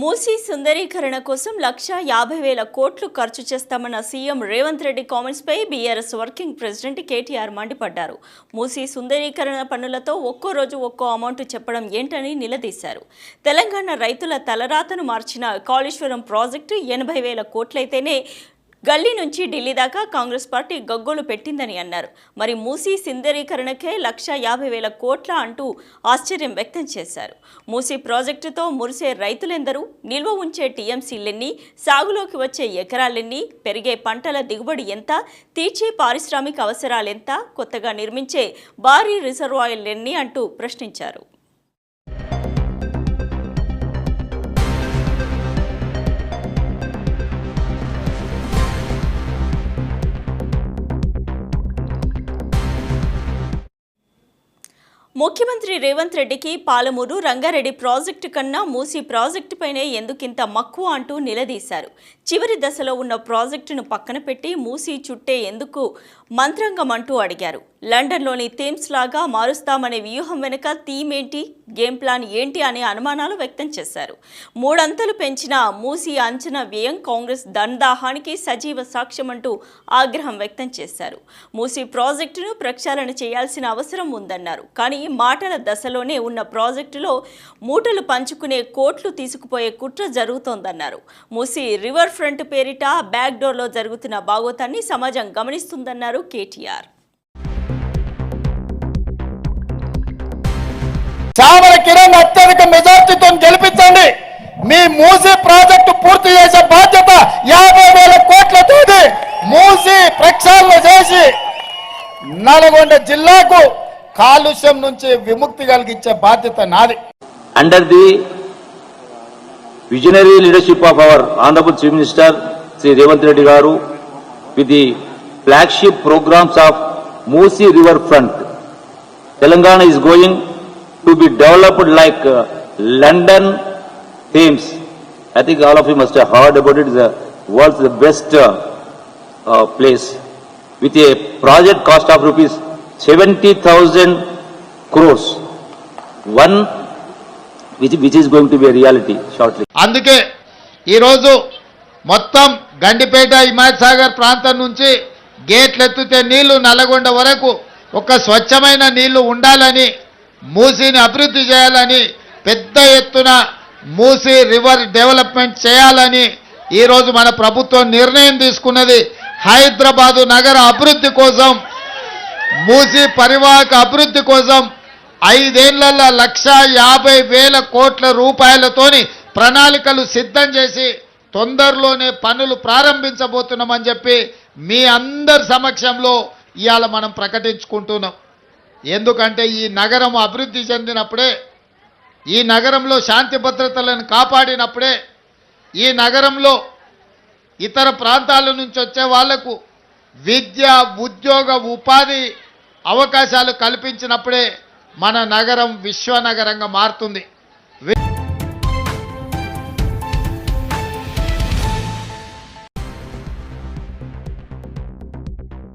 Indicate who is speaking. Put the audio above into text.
Speaker 1: మూసీ సుందరీకరణ కోసం లక్ష యాభై వేల కోట్లు ఖర్చు చేస్తామన్న సీఎం రేవంత్ రెడ్డి కామెంట్స్పై బీఆర్ఎస్ వర్కింగ్ ప్రెసిడెంట్ కేటీఆర్ మండిపడ్డారు. మూసీ సుందరీకరణ పనులతో ఒక్కో రోజు ఒక్కో అమౌంట్ చెప్పడం ఏంటని నిలదీశారు. తెలంగాణ రైతుల తలరాతను మార్చిన కాళేశ్వరం ప్రాజెక్టు ఎనభై వేల కోట్లయితేనే గల్లీ నుంచి ఢిల్లీ దాకా కాంగ్రెస్ పార్టీ గగ్గోలు పెట్టిందని అన్నారు. మరి మూసీ సుందరీకరణకే లక్ష యాభై వేల కోట్ల అంటూ ఆశ్చర్యం వ్యక్తం చేశారు. మూసీ ప్రాజెక్టుతో మురిసే రైతులెందరూ నిల్వ ఉంచే టీఎంసీలెన్ని సాగులోకి వచ్చే ఎకరాలెన్ని పెరిగే పంటల దిగుబడి ఎంత తీర్చే పారిశ్రామిక అవసరాలెంత కొత్తగా నిర్మించే భారీ రిజర్వాయర్లెన్ని అంటూ ప్రశ్నించారు. ముఖ్యమంత్రి రేవంత్ రెడ్డికి పాలమూరు రంగారెడ్డి ప్రాజెక్టు కన్నా మూసీ ప్రాజెక్టుపైనే ఎందుకింత మక్కువ అంటూ నిలదీశారు. చివరి దశలో ఉన్న ప్రాజెక్టును పక్కన పెట్టి మూసీ చుట్టే ఎందుకు మంత్రంగం అంటూ అడిగారు. లండన్లోని థీమ్స్ లాగా మారుస్తామనే వ్యూహం వెనుక థీమ్ ఏంటి గేమ్ ప్లాన్ ఏంటి అనే అనుమానాలు వ్యక్తం చేశారు. మూడంతలు పెంచిన మూసీ అంచనా వ్యయం కాంగ్రెస్ దందాహానికి సజీవ సాక్ష్యం అంటూ ఆగ్రహం వ్యక్తం చేశారు. మూసీ ప్రాజెక్టును ప్రక్షాళన చేయాల్సిన అవసరం ఉందన్నారు. కానీ మాటల దశలోనే ఉన్న ప్రాజెక్టులో మూటలు పంచుకునే కోట్లు తీసుకుపోయే కుట్ర జరుగుతోందన్నారు. మూసీ రివర్ ఫ్రంట్ పేరిట బ్యాక్ డోర్లో జరుగుతున్న బాగోతాన్ని సమాజం గమనిస్తుందన్నారు కేటీఆర్.
Speaker 2: చావల కిరణ్ అత్యధిక మెజార్టీతో గెలిపించండి. మీ మూసీ ప్రాజెక్టు పూర్తి చేసే బాధ్యత యాభై వేల కోట్ల తేది మూసీ ప్రక్షాళన చేసి నల్గొండ జిల్లాకు కాలుష్యం నుంచి విముక్తి కలిగించే బాధ్యత నాది.
Speaker 3: Under the visionary leadership of our honourable chief minister Shri Revanth Reddy గారు with the flagship programmes of Musi river front Telangana is going to be developed like uh, London Thames. I think all of you must have heard about it. It's the world's the best uh, uh, place with a project cost of rupees 70,000 crores. One which, which is going to be a reality shortly.
Speaker 2: అందుకే ఈరోజు మొత్తం గండిపేట హిమాయత్ సాగర్ ప్రాంతం నుంచి గేట్లు ఎత్తితే నీళ్ళు నల్లగొండ వరకు ఒక స్వచ్ఛమైన నీళ్ళు ఉండాలని మూసీని అభివృద్ధి చేయాలని పెద్ద ఎత్తున మూసీ రివర్ డెవలప్మెంట్ చేయాలని ఈరోజు మన ప్రభుత్వం నిర్ణయం తీసుకున్నది. హైదరాబాదు నగర అభివృద్ధి కోసం మూసీ పరివాహక అభివృద్ధి కోసం ఐదేళ్ళలో లక్ష యాభై వేల కోట్ల రూపాయలతోని ప్రణాళికలు సిద్ధం చేసి తొందరలోనే పనులు ప్రారంభించబోతున్నామని చెప్పి మీ అందరి సమక్షంలో ఇవాళ మనం ప్రకటించుకుంటున్నాం. ఎందుకంటే ఈ నగరం అభివృద్ధి చెందినప్పుడే ఈ నగరంలో శాంతి భద్రతలను కాపాడినప్పుడే ఈ నగరంలో ఇతర ప్రాంతాల నుంచి వచ్చే వాళ్ళకు విద్య ఉద్యోగ ఉపాధి అవకాశాలు కల్పించినప్పుడే మన నగరం విశ్వనగరంగా మారుతుంది.